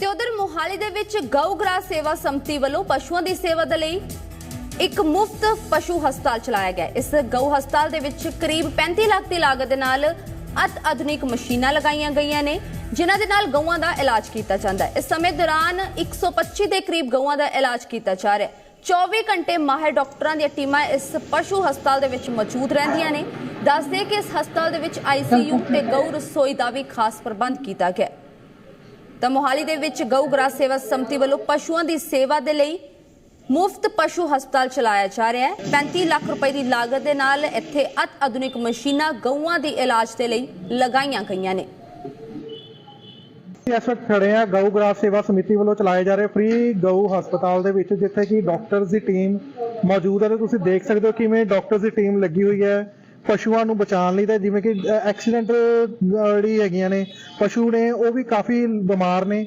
ਤੇ ਉਧਰ ਮੋਹਾਲੀ ਦੇ ਵਿੱਚ ਗਊ ਗ੍ਰਾਸ ਸੇਵਾ ਸੰਮਤੀ ਵੱਲੋਂ ਪਸ਼ੂਆਂ ਦੀ ਸੇਵਾ ਦੇ ਲਈ ਇੱਕ ਮੁਫਤ ਪਸ਼ੂ ਹਸਪਤਾਲ ਚਲਾਇਆ ਗਿਆ। ਇਸ ਗਊ ਹਸਪਤਾਲ ਦੇ ਵਿੱਚ ਕਰੀਬ 35 ਲੱਖ ਦੀ ਲਾਗਤ ਦੇ ਨਾਲ ਅਤ ਆਧੁਨਿਕ ਮਸ਼ੀਨਾਂ ਲਗਾਈਆਂ ਗਈਆਂ ਨੇ, ਜਿਨ੍ਹਾਂ ਦੇ ਨਾਲ ਗਊਆਂ ਦਾ ਇਲਾਜ ਕੀਤਾ ਜਾਂਦਾ ਹੈ। ਇਸ ਸਮੇਂ ਦੌਰਾਨ 125 ਦੇ ਕਰੀਬ ਗਊਆਂ ਦਾ ਇਲਾਜ ਕੀਤਾ ਜਾ ਰਿਹਾ ਹੈ। 24 ਘੰਟੇ ਮਾਹਿਰ ਡਾਕਟਰਾਂ ਦੀਆਂ ਟੀਮਾਂ ਇਸ ਪਸ਼ੂ ਹਸਪਤਾਲ ਦੇ ਵਿੱਚ ਮੌਜੂਦ ਰਹਿੰਦੀਆਂ ਨੇ। ਦੱਸਦੇ ਕਿ ਇਸ ਹਸਪਤਾਲ ਦੇ ਵਿੱਚ ਆਈਸੀਯੂ ਤੇ ਗਊ ਰਸੋਈ ਦਾ ਵੀ ਖਾਸ ਪ੍ਰਬੰਧ ਕੀਤਾ ਗਿਆ ਹੈ। ਤਾਂ ਮੋਹਾਲੀ ਦੇ ਵਿੱਚ ਗਊ ਗ੍ਰਾਸ ਸੇਵਾ ਸੰਮਤੀ ਵੱਲੋਂ ਪਸ਼ੂਆਂ ਦੀ ਸੇਵਾ ਦੇ ਲਈ ਮੁਫਤ ਪਸ਼ੂ ਹਸਪਤਾਲ ਚਲਾਇਆ ਜਾ ਰਿਹਾ ਹੈ। 35 ਲੱਖ ਰੁਪਏ ਦੀ ਲਾਗਤ ਦੇ ਨਾਲ ਇੱਥੇ ਅਤ ਆਧੁਨਿਕ ਮਸ਼ੀਨਾਂ ਗਊਆਂ ਦੇ ਇਲਾਜ ਦੇ ਲਈ ਲਗਾਈਆਂ ਗਈਆਂ ਨੇ। ਇਸ ਵਕਤ ਖੜੇ ਆ ਗਊ ਗ੍ਰਾਸ ਸੇਵਾ ਸਮਿਤੀ ਵੱਲੋਂ ਚਲਾਏ ਜਾ ਰਹੇ ਫ੍ਰੀ ਗਊ ਹਸਪਤਾਲ ਦੇ ਵਿੱਚ, ਜਿੱਥੇ ਕਿ ਡਾਕਟਰਸ ਦੀ ਟੀਮ ਮੌਜੂਦ ਹੈ। ਤੇ ਤੁਸੀਂ ਦੇਖ ਸਕਦੇ ਹੋ ਕਿਵੇਂ ਡਾਕਟਰਸ ਦੀ ਟੀਮ ਲੱਗੀ ਹੋਈ ਹੈ। ਪਸ਼ੂਆਂ ਨੂੰ ਬਚਾਉਣ ਲਈ ਤੇ ਜਿਵੇਂ ਕਿ ਐਕਸੀਡੈਂਟ ਜਿਹੜੀ ਹੈਗੀਆਂ ਨੇ, ਪਸ਼ੂ ਨੇ, ਉਹ ਵੀ ਕਾਫੀ ਬਿਮਾਰ ਨੇ।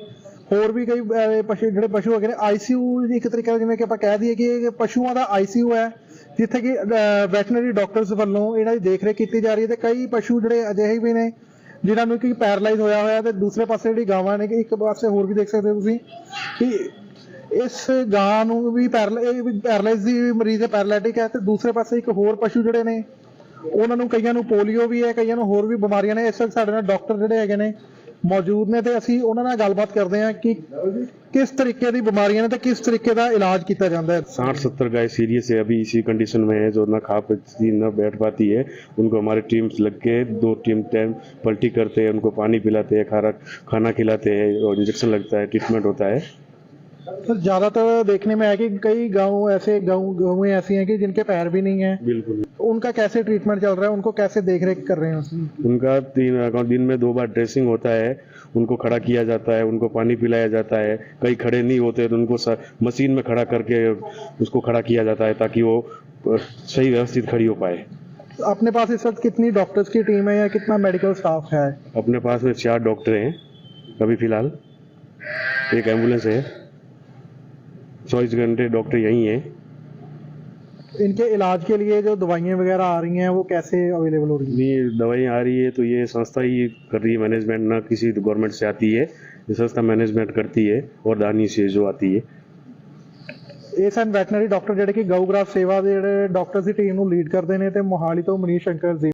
ਹੋਰ ਵੀ ਕਈ ਪਸ਼ੂ, ਜਿਹੜੇ ਪਸ਼ੂ ਹੈਗੇ ਨੇ ਆਈਸੀਯੂ ਇੱਕ ਤਰੀਕੇ ਨਾਲ ਜਿਵੇਂ ਕਿ ਆਪਾਂ ਕਹਿ ਦਈਏ ਕਿ ਪਸ਼ੂਆਂ ਦਾ ਆਈਸੀਯੂ ਹੈ, ਜਿੱਥੇ ਕਿ ਵੈਟਰਨਰੀ ਡਾਕਟਰਸ ਵੱਲੋਂ ਇਹਨਾਂ ਦੀ ਦੇਖਰੇਖ ਕੀਤੀ ਜਾ ਰਹੀ ਹੈ ਤੇ ਕਈ ਪਸ਼ੂ ਜਿਹੜੇ ਅਜਿਹੇ ਵੀ ਨੇ, ਜਿਨ੍ਹਾਂ ਨੂੰ ਕਿ ਪੈਰਲਾਈਜ਼ ਹੋਇਆ ਹੋਇਆ ਤੇ ਦੂਸਰੇ ਪਾਸੇ ਜਿਹੜੀ ਗਾਵਾਂ ਨੇ ਕਿ ਇੱਕ ਪਾਸੇ ਹੋਰ ਵੀ ਦੇਖ ਸਕਦੇ ਹੋ ਤੁਸੀਂ, ਕਿ ਇਸ ਗਾਂ ਨੂੰ ਵੀ ਪੈਰਲਾਈਜ਼ ਦੀ ਮਰੀਜ਼ ਹੈ ਪੈਰਾਲਾਈਟਿਕ ਹੈ ਤੇ ਦੂਸਰੇ ਪਾਸੇ ਇੱਕ ਹੋਰ ਪਸ਼ੂ ਜਿਹੜੇ ਨੇ ਉਹਨਾਂ ਨੂੰ ਕਈਆਂ ਨੂੰ ਪੋਲੀਓ ਵੀ ਹੈ ਕਈਆਂ ਨੂੰ ਹੋਰ ਵੀ ਬਿਮਾਰੀਆਂ ਨੇ ਇਸ ਵਕਤ ਸਾਡੇ ਨਾਲ ਡਾਕਟਰ ਜਿਹੜੇ ਹੈਗੇ ਨੇ ਮੌਜੂਦ ਨੇ ਤੇ ਅਸੀਂ ਉਹਨਾਂ ਨਾਲ ਗੱਲਬਾਤ ਕਰਦੇ ਹਾਂ ਕਿ ਕਿਸ ਤਰੀਕੇ ਦੀ ਬਿਮਾਰੀਆਂ ਨੇ ਤੇ ਕਿਸ ਤਰੀਕੇ ਦਾ ਇਲਾਜ ਕੀਤਾ ਜਾਂਦਾ ਹੈ साठ सत्तर गाय सीरियस है अभी इसी कंडीशन में है जो ना खा पाती न बैठ पाती है उनको हमारी टीम्स लग के दो टीम टाइम पलटी करते हैं उनको पानी पिलाते हैं खाना खाना खिलाते हैं और इंजेक्शन लगता है ट्रीटमेंट होता है सर ज़्यादातर देखने में आया कि कई गाँव ऐसे गाँव गाँवें ऐसी हैं कि जिनके पैर भी नहीं है। बिल्कुल। उनका कैसे ट्रीटमेंट चल रहा है? उनको कैसे देख रेख कर रहे हैं? उनका तीन दिन में दो बार ड्रेसिंग होता है उनको खड़ा किया जाता है उनको पानी पिलाया जाता है। कई खड़े नहीं होते तो उनको मशीन में खड़ा करके उसको खड़ा किया जाता है ताकि वो सही व्यवस्थित खड़ी हो पाए। अपने पास इस वक्त कितनी डॉक्टर्स की टीम है या कितना मेडिकल स्टाफ है? अपने पास में चार डॉक्टर हैं अभी फ़िलहाल। एक एंबुलेंस है। चौबीस घंटे डॉक्टर यहीं हैं इनके इलाज के लिए जो दवाइयाँ वगैरह आ रही हैं वो कैसे अवेलेबल हो रही हैं ये दवाइयाँ आ रही है तो ये संस्था ही कर रही है मैनेजमेंट ना किसी गवर्नमेंट से आती है ये संस्था मैनेजमेंट करती है और दानी से जो आती है ਇਹ ਸਨ ਵੈਟਰਨਰੀ ਡਾਕਟਰ ਜਿਹੜੇ ਕਿ ਗਊ ਗ੍ਰਾਸ ਸੇਵਾ ਦੇ ਜਿਹੜੇ ਡਾਕਟਰਸ ਦੀ ਟੀਮ ਨੂੰ ਲੀਡ ਕਰਦੇ ਨੇ ਤੇ ਮੋਹਾਲੀ ਤੋਂ ਮਨੀਸ਼ ਸ਼ੰਕਰ ਜੀ